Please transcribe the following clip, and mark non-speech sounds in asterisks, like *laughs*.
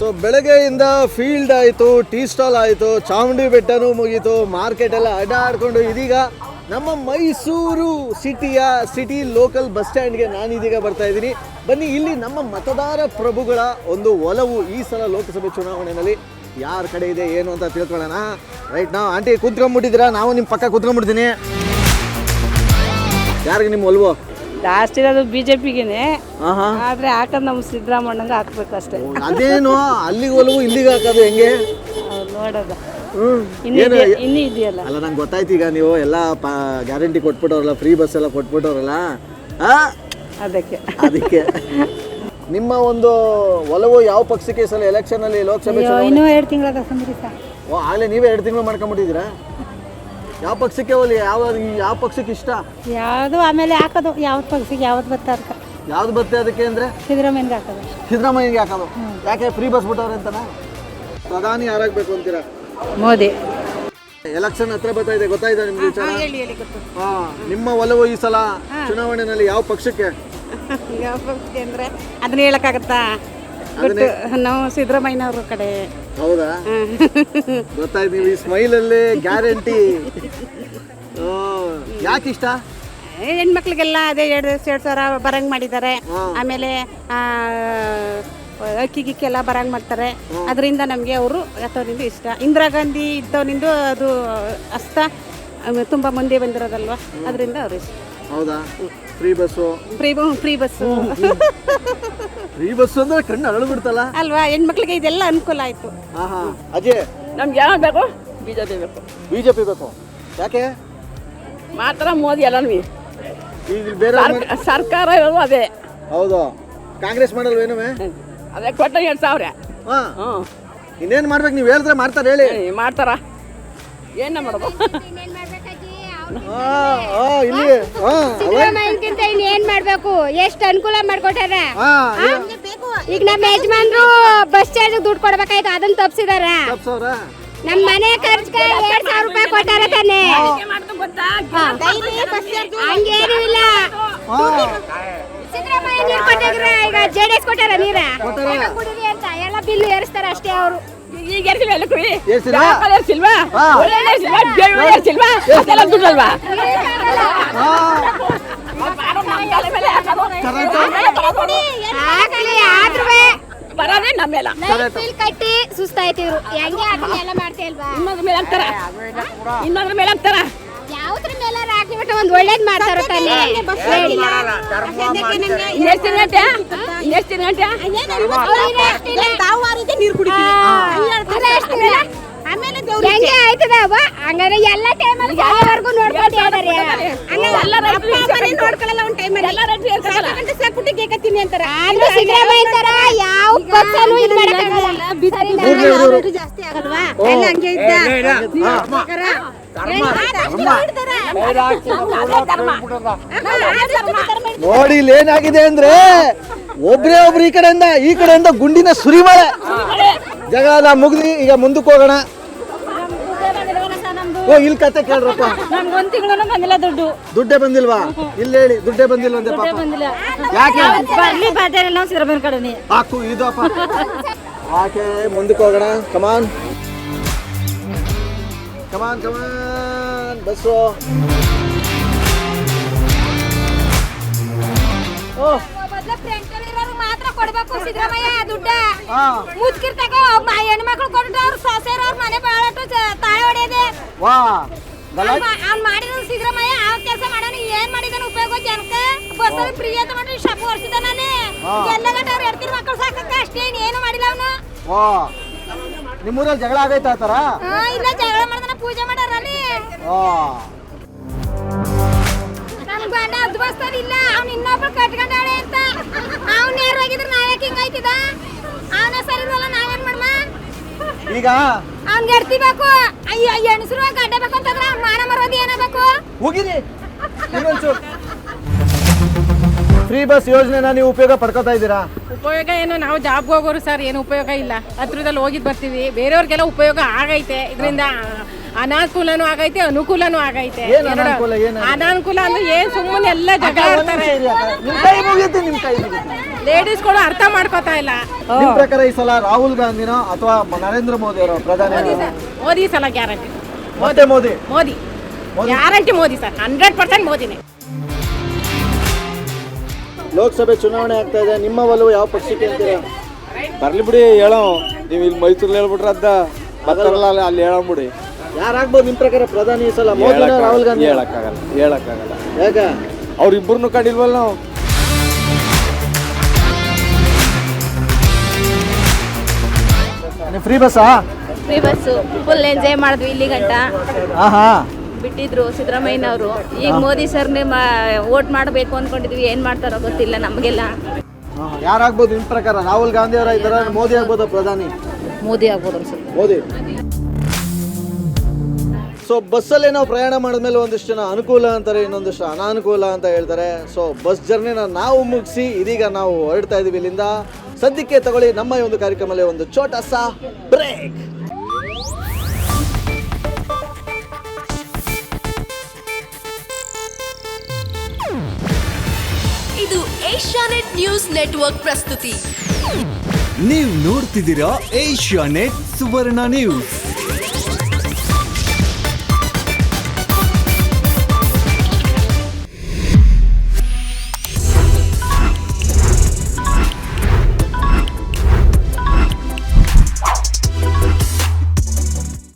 So ಬೆಳಗ್ಗೆಯಿಂದ field ಆಯಿತು tea stall ಆಯಿತು, ಚಾಮುಂಡಿ ಬೆಟ್ಟನೂ ಮುಗೀತು ಮಾರ್ಕೆಟ್ ಎಲ್ಲ ಅಡ್ಡಾಡ್ಕೊಂಡು ಇದೀಗ ನಮ್ಮ ಮೈಸೂರು ಸಿಟಿಯ ಸಿಟಿ ಲೋಕಲ್ ಬಸ್ ಸ್ಟ್ಯಾಂಡ್ಗೆ ನಾನು ಇದೀಗ ಬರ್ತಾ ಇದ್ದೀನಿ. ಬನ್ನಿ, ಇಲ್ಲಿ ನಮ್ಮ ಮತದಾರ ಪ್ರಭುಗಳ ಒಂದು ಒಲವು ಈ ಸಲ ಲೋಕಸಭೆ ಚುನಾವಣೆಯಲ್ಲಿ ಯಾರ ಕಡೆ ಇದೆ, ಏನು ಅಂತ ತಿಳ್ಕೊಳ್ಳೋಣ. ರೈಟ್ ನಾವು ಆಂಟಿ ಕೂತ್ಕೊಂಡ್ಬಿಟ್ಟಿದ್ದೀರಾ? ನಾವು ನಿಮ್ಮ ಪಕ್ಕ ಕೂತ್ಕೊಂಡ್ಬಿಡ್ತೀನಿ. ಯಾರಿಗೆ ನಿಮ್ಮ ಒಲವು? ಜಾಸ್ತಿ ಇರೋದು ಬಿ ಆದ್ರೆ ಹಾಕದ್ ನಮ್ ಸಿದ್ದರಾಮಣ್ಣಂಗ ಹಾಕ್ಬೇಕಷ್ಟೇ. ಅದೇನು ಅಲ್ಲಿಗೆ ಒಲವು ಇಲ್ಲಿಗೆ ಹಾಕೋದು ಹೆಂಗೆ? ನೋಡೋದು. ಹ್ಮ್. ಇನ್ನೂ ಇದೆಯ- ಇನ್ನೂ ಇದೆಯಲ್ಲ? ಅಲ್ಲ ನಂಗೆ ಗೊತ್ತಾಯ್ತು ಈಗ ನೀವು ಎಲ್ಲ ಗ್ಯಾರಂಟಿ ಕೊಟ್ಬಿಟ್ಟವ್ರಲ್ಲ ಫ್ರೀ ಬಸ್ ಎಲ್ಲ ಕೊಟ್ಬಿಟ್ಟವ್ರಲ್ಲ. ಆ? ಅದಕ್ಕೆ. ಅದಕ್ಕೆ. *laughs* ನಿಮ್ಮ ಒಂದು ಒಲವು ಯಾವ ಪಕ್ಷಕ್ಕೆ ಈ ಸಲ ಎಲೆಕ್ಷನ್ ಅಲ್ಲಿ ಲೋಕಸಭೆ ಚುನಾವಣೆ? ಇನ್ನೂ ಎರಡು ಸರ್. ಓ ಆಗಲೇ ನೀವೇ ಎರಡು ತಿಂಗಳು ಮಾಡ್ಕೊಂಬಿಟ್ಟಿದ್ದೀರಾ? ಯಾವ ಪಕ್ಷಕ್ಕೆ ಹೋಗಲಿ? ಯಾವ ಯಾವ ಪಕ್ಷಕ್ಕೆ ಇಷ್ಟ? ಯಾವುದು ಆಮೇಲೆ ಹಾಕೋದು. ಯಾವ ಪಕ್ಷಕ್ಕೆ ಯಾವ್ದು ಬತ್ತ ಅದಕ್ಕೆ ಯಾವ್ದು ಬರುತ್ತೆ ಅದಕ್ಕೆ ಅಂದ್ರೆ? ಸಿದ್ದರಾಮಯ್ಯಗೆ ಹಾಕೋದು. ಸಿದ್ದರಾಮಯ್ಯಗೆ ಹಾಕೋದು? ಯಾಕೆ ಫ್ರೀ ಬಸ್ ಬಿಟ್ಟವ್ರೆ ಅಂತನಾ? ಪ್ರಧಾನಿ ಯಾರಾಗಬೇಕು ಅಂತೀರಾ? ಮೋದಿ. ಎಲೆಕ್ಷನ್ ಹತ್ರ ಬರ್ತಾ ಇದೆ. ಗೊತ್ತಾಯ್ತಾ ನಿಮ್ಗೆ ವಿಚಾರ ಹಾ ನಿಮ್ಮ ಒಲವು ಈ ಸಲ ಚುನಾವಣೆಯಲ್ಲಿ ಯಾವ ಪಕ್ಷಕ್ಕೆ? *laughs* ಯಾವ ಪಕ್ಷಕ್ಕೆ ಅಂದ್ರೆ ಅದನ್ನ ಹೇಳಕ್ಕಾಗತ್ತಾ? ನಾವು ಸಿದ್ದರಾಮಯ್ಯನವ್ರ ಕಡೆ. ಹೌದಾ? ಗೊತ್ತಾಯ್ತು ನೀವು ಈ ಸ್ಮೈಲಲ್ಲಿ ಗ್ಯಾರಂಟಿ *laughs* ಯಾಕೆ ಇಷ್ಟ? ಹೆಣ್ಮಕ್ಳಿಗೆಲ್ಲ ಅದೇ ಎರಡು ಎರಡು ಸಾವಿರ ಬರಂಗ್ ಮಾಡಿದ್ದಾರೆ. ಆಮೇಲೆ ಅಕ್ಕಿ ಗಿಕ್ಕಿ ಎಲ್ಲ ಬರಂಗ್ ಮಾಡ್ತಾರೆ. ಅದರಿಂದ ನಮಗೆ ಅವರು ಯಥೋನಿಂದ ಇಷ್ಟ. ಇಂದಿರಾ ಗಾಂಧಿ ಇದ್ದವನಿಂದ ಅದು ಅಸ್ತ ತುಂಬಾ ಮುಂದೆ ಬಂದಿರೋದಲ್ವಾ? ಅದರಿಂದ ಅವ್ರು ಇಷ್ಟ. ಹೌದಾ? Free bus free free bus free bus ಅಂದ್ರೆ ಕಣ್ಣು ಅರಳು ಬಿಡ್ತಲ್ಲ? ಅಲ್ವಾ? ಹೆಣ್ಮಕ್ಳಿಗೆ ಇದೆಲ್ಲ ಅನುಕೂಲ ಆಯ್ತು. ಅಜಯ್. ನಮ್ಗೆ ಯಾವ ಬೇಕು? ಬಿ ಜೆ ಪಿ ಬೇಕು. ಬಿಜೆಪಿ ಬೇಕು. ಯಾಕೆ? ಮಾತ್ರ ಮೋದಿ ಎಲ್ಲನೂ ಈಗ ಬೇರೆ ಸರ್ಕಾರ ಇರೋದು ಅದೇ. ಹೌದು. ಕಾಂಗ್ರೆಸ್ ಮಾಡಲ್ವೇನು ಅದೇ ಕೊಟ್ಟ ಎರಡು ಸಾವಿರ. ಹಾ. ಹ್ಞೂ ಇನ್ನೇನು ಮಾಡ್ಬೇಕು ನೀವು ಹೇಳಿದ್ರೆ ಮಾಡ್ತಾರೆ ಹೇಳಿ. ಮಾಡ್ತಾರ? ಏನು ಮಾಡೋದು ಇಲ್ಲಿ ಇನ್ನೇನ್ ಮಾಡ್ಬೇಕು? ಎಷ್ಟ್ ಅನುಕೂಲ ಮಾಡ್ಕೊಟ್ಟಾರ? ಹಾ ಈಗ ನಮ್ಮ ಯಜಮಾನ್ರು ಬಸ್ ಚಾರ್ಜ್ ದುಡ್ಡು ಕೊಡ್ಬೇಕಾಯ್ತು ಅದನ್ನ ತಪ್ಸಿದಾರ. ತಪ್ಸವ್ರ ನಮ್ ಮನೆ ಖರ್ಚಿಗೆ ಎರಡ್ ಸಾವಿರ ರೂಪಾಯಿ ಕೊಟ್ಟಾರ ತಾನೆ. ಹಂಗೇನು ಇಲ್ಲ. ಸಿದ್ದರಾಮಯ್ಯ ನೀರ್ ಕೊಟ್ಟಿದ್ರ ಈಗ ಜೆಡಿಎಸ್ ಕೊಟ್ಟಾರ ನೀರ? ಕುಡೀರಿ ಅಂತ. ಎಲ್ಲ ಬಿಲ್ ಏರಿಸ್ತಾರ ಅಷ್ಟೇ ಅವರು. ಈಗ ಏರ್ಸಿಲ್ವಾ ಎಲ್ಲ ಕುಡಿ ಅದೆಲ್ಲ ದುಡ್ಡಲ್ವಾ? ಆದ್ರೂ ಬರೋದೇ ನಮ್ಮೆಲ್ಲ ಬಿಲ್ ಕಟ್ಟಿ ಸುಸ್ತಾಯ್ತಿವ್ರು ಹೆಂಗೆ ಅದನ್ನ ಎಲ್ಲ ಮಾಡ್ತೇಲ್ವಾ ಇನ್ನೊಂದ್ರ ಮೇಲೆ ಅಂತಾರ. ಇನ್ನೊಂದ್ರ ಮೇಲೆ ಅಂತಾರ. ಯಾವ್ದ್ರ ಮೇಲೆ ಹಾಕಿ ಬಿಟ್ಟು ಒಂದ್ ಒಳ್ಳೇದ್ ಮಾಡ್ತಾರ ತಾನೆ ಎಷ್ಟು ಗಂಟೆ ಎಷ್ಟು ಗಂಟೆ ಇನ್ನೆಷ್ಟು ಹೆಂಗೆ? ಹಂಗಾರೆ ಎಲ್ಲ ಟೈಮಲ್ಲಿ ಯಾವವರೆಗೂ ನೋಡ್ಕೊಂಡು ಹೇಳ್ದಾರೆ ಎಲ್ಲ ರೈತರು ನೋಡ್ಕೊಳ್ಳಲ್ಲ ಒಂದ್ ಟೈಮಲ್ಲಿ ಎಲ್ಲ ರೈತರು ಇರ್ತಾರಲ್ಲ. ಕೇಕತ್ತೀನಿ ಅಂತಾರ. ಆದ್ರೂ ಸಿದ್ದರಾಮಯ್ಯ ತರ ಯಾವ ಪಕ್ಷನೂ ಇದು ಮಾಡಕ್ಕಾಗಲ್ಲ ಮೂರನೇ ಜಾಸ್ತಿ ಆಗಲ್ವಾ? ಎಲ್ಲ ಹಂಗೆ ಇದ್ದ. ನೋಡಿ ಇಲ್ಲಿ ಏನಾಗಿದೆ ಅಂದ್ರೆ ಒಬ್ರೇ ಒಬ್ರು ಈ ಕಡೆಯಿಂದ ಈ ಕಡೆಯಿಂದ ಗುಂಡಿನ ಸುರಿಮಳೆ. ಜಗಳ ಮುಗ್ದಿ ಈಗ ಮುಂದಕ್ಕೆ ಹೋಗೋಣ. ಓ ಇಲ್ಲಿ ಕತೆ ಕೇಳ್ರಪ್ಪ. ನಮ್ಗೆ ಒಂದು ತಿಂಗಳು ಬಂದಿಲ್ಲ ದುಡ್ಡು. ದುಡ್ಡೇ ಬಂದಿಲ್ವಾ? ಇಲ್ಲಿ ಹೇಳಿ ದುಡ್ಡೇ ಬಂದಿಲ್ವಂತೆ ಪಾಪ? ಬಂದಿಲ್ಲ. ಯಾಕೆ? ಬರ್ಲಿ ಬಾಧ್ಯ ನಾವು ಸಿದ್ದರಾಮಯ್ಯ ಕಡೆನೇ ಹಾಕು ಇದಪ್ಪ ಯಾಕೆ? ಮುಂದಕ್ಕೆ ಹೋಗೋಣ. Come on come on come on bus. ಕೊಡ್ಬೇಕು ಸಿದ್ದರಾಮಯ್ಯ ದುಡ್ಡ. ಹಾ. ಮುಚ್ಕಿರ್ತಾಗ ಹೆಣ್ಮಕ್ಳು ಕೊಟ್ಟು ಅವ್ರ ಸೊಸೆರ ಅವ್ರ ಮನೆ ಬಾಳಟ್ಟು ತಾಳೆ ಹೊಡೆಯದೆ. ಅವ್ನ್ ಮಾಡಿದ ಸಿದ್ದರಾಮಯ್ಯ ಆ ಕೆಲಸ ಮಾಡೋಣ ಏನ್ ಮಾಡಿದಾನ ಉಪಯೋಗ ಜನಕ ಬಸ್ ಫ್ರೀ ಅಂತ ಮಾಡಿ ಶಾಪ್ ವರ್ಷಿದಾನೆ ನಾನೇ. ಎಲ್ಲ ಗಂಟ ಅವ್ರ ಎಡ್ತಿರ್ ಮಕ್ಕಳು ಸಾಕಕ್ಕ ಅಷ್ಟೇ ಏನು ಮಾಡಿಲ್ಲ ಅವನು. ನಿಮ್ಮೂರಲ್ಲಿ ಜಗಳ ಆಗೈತಾ ಆ ಥರ? ಇಲ್ಲ ಜಗಳ ಮಾಡ್ದಾನ ಪೂಜೆ ಮಾಡಾರಲ್ಲಿ ಗಂಡ ಅದ್ ಅವ್ನ ಇನ್ನೊಬ್ರು ಕಟ್ಕೊಂಡಾಳೆ ಅಂತ. ಅವ್ನ ನೇರವಾಗಿದ್ರೆ ನಾವ್ಯಾಕೆ ಹಿಂಗಾಯ್ತಿದ ಅವನ ಸರಿ ನಾವೇನ್ ಈಗ? ಅವ್ನ್ ಎಡ್ತಿಬೇಕು ಅಯ್ಯ ಹೆಣ್ಸರು ಗಡ್ಡ ಅಂತಂದ್ರೆ ಅವ್ನ್ ಮಾನ ಮರೋದು ಏನಬೇಕು ಹೋಗಿರಿ. ಇನ್ನೊಂಚೂರು ಫ್ರೀ ಬಸ್ ಯೋಜನೆನ ನೀವು ಉಪಯೋಗ ಪಡ್ಕೋತಾ ಇದ್ದೀರಾ? ಉಪಯೋಗ ಏನು? ನಾವು ಜಾಬ್ಗೆ ಹೋಗೋರು ಸರ್ ಏನು ಉಪಯೋಗ ಇಲ್ಲ. ಹತ್ರದಲ್ಲಿ ಹೋಗಿದ್ ಬರ್ತೀವಿ. ಬೇರೆಯವ್ರಿಗೆಲ್ಲ ಉಪಯೋಗ ಆಗೈತೆ. ಇದರಿಂದ ಅನಾನುಕೂಲನೂ ಆಗೈತೆ ಅನುಕೂಲನೂ ಆಗೈತೆ. ಏನ್ ಎರಡು. ಅನಾನುಕೂಲ, ಏನ್ ಅನಾನುಕೂಲ? ಅನಾನುಕೂಲ ಅಂದ್ರೆ ಏನ್ ಸುಮ್ಮನೆ ಎಲ್ಲ ಜಗಳ ಆಡ್ತಾರೆ. ನಿಮ್ ಕೈ ಮುಗಿಯುತ್ತೆ ನಿಮ್ ಕೈ ಮುಗಿಯುತ್ತೆ. ಲೇಡೀಸ್ಗಳು ಅರ್ಥ ಮಾಡ್ಕೋತಾ ಇಲ್ಲ. ನಿಮ್ ಪ್ರಕಾರ ಈ ಸಲ ರಾಹುಲ್ ಗಾಂಧಿನೋ ಅಥವಾ ನರೇಂದ್ರ ಮೋದಿ ಅವರ ಪ್ರಧಾನಿ ಮೋದಿ ಸಲ ಗ್ಯಾರಂಟಿ. ಮತ್ತೆ Modi? Modi. Modi. Guarantee Modi sir hundred percent ಮೋದಿನೇ. ಲೋಕಸಭೆ ಚುನಾವಣೆ ಆಗ್ತಾ ಇದೆ ನಿಮ್ಮ ಒಲವು ಯಾವ ಪಕ್ಷಕ್ಕೆ ಅಂತೀರಾ? ಬರ್ಲಿ ಬಿಡಿ ಹೇಳೋ. ನೀವು ಇಲ್ಲಿ ಮೈಸೂರಲ್ಲಿ ಹೇಳ್ಬಿಟ್ರೆ ಅದ ಬರ್ತಾರಲ್ಲ ಅಲ್ಲಿ ಅಲ್ಲಿ ಹೇಳಂಬಿಡಿ ಯಾರಾಗ್ಬೋದು ನಿಮ್ ಪ್ರಕಾರ ಪ್ರಧಾನಿ ಈ ಸಲ? ಮೋದಿ ರಾಹುಲ್ ಗಾಂಧಿ? ಹೇಳಕ್ಕಾಗಲ್ಲ ಹೇಳಕ್ಕಾಗಲ್ಲ. ಯಾಕ? ಅವ್ರಿಬ್ಬರನ್ನು ಕಂಡಿಲ್ವಲ್ಲ ನಾವು? ಫ್ರೀ ಬಸ್ಸಾ? ಫ್ರೀ ಬಸ್ಸು ಫುಲ್ ಎಂಜಾಯ್ ಮಾಡಿದ್ವಿ ಇಲ್ಲಿ ಗಂಟ. ಆಹಾ. ಬಿಟ್ಟಿದ್ರು ಸಿದ್ದರಾಮಯ್ಯನವರು. ಈಗ ಮೋದಿ ಸರ್ನೇ ವೋಟ್ ಮಾಡಬೇಕು ಅನ್ಕೊಂಡಿದ್ವಿ. ಏನ್ ಮಾಡ್ತಾರೋ ಗೊತ್ತಿಲ್ಲ ನಮಗೆಲ್ಲ. ಯಾರಾಗ್ಬೋದು ನಿಮ್ ಪ್ರಕಾರ? ರಾಹುಲ್ ಗಾಂಧಿ ಅವರ ಇದಾರ ಮೋದಿ ಆಗ್ಬೋದು ಪ್ರಧಾನಿ? ಮೋದಿ ಆಗ್ಬೋದು ಅನ್ಸುತ್ತೆ. ಮೋದಿ. ಸೊ ಬಸ್ಸಲ್ಲಿ ನಾವು ಪ್ರಯಾಣ ಮಾಡಿದ್ಮೇಲೆ ಒಂದಿಷ್ಟು ಜನ ಅನುಕೂಲ ಅಂತಾರೆ ಇನ್ನೊಂದಿಷ್ಟು ಅನಾನುಕೂಲ ಅಂತ ಹೇಳ್ತಾರೆ. ಸೊ ಬಸ್ ಜರ್ನಿನ ನಾವು ಮುಗಿಸಿ ಇದೀಗ ನಾವು ಹೊರಡ್ತಾ ಇದೀವಿ ಇಲ್ಲಿಂದ. ಸದ್ಯಕ್ಕೆ ತಗೊಳ್ಳಿ ನಮ್ಮ ಈ ಒಂದು ಕಾರ್ಯಕ್ರಮದಲ್ಲಿ ಒಂದು ಚೋಟ ಸಾ ಬ್ರೇಕ್ ಇದು ಏಷ್ಯಾನೆಟ್ ನ್ಯೂಸ್ ನೆಟ್ವರ್ಕ್ ಪ್ರಸ್ತುತಿ. ನೀವು ನೋಡ್ತಿದ್ದೀರಾ ಏಷ್ಯಾ ನೆಟ್ ಸುವರ್ಣ ನ್ಯೂಸ್.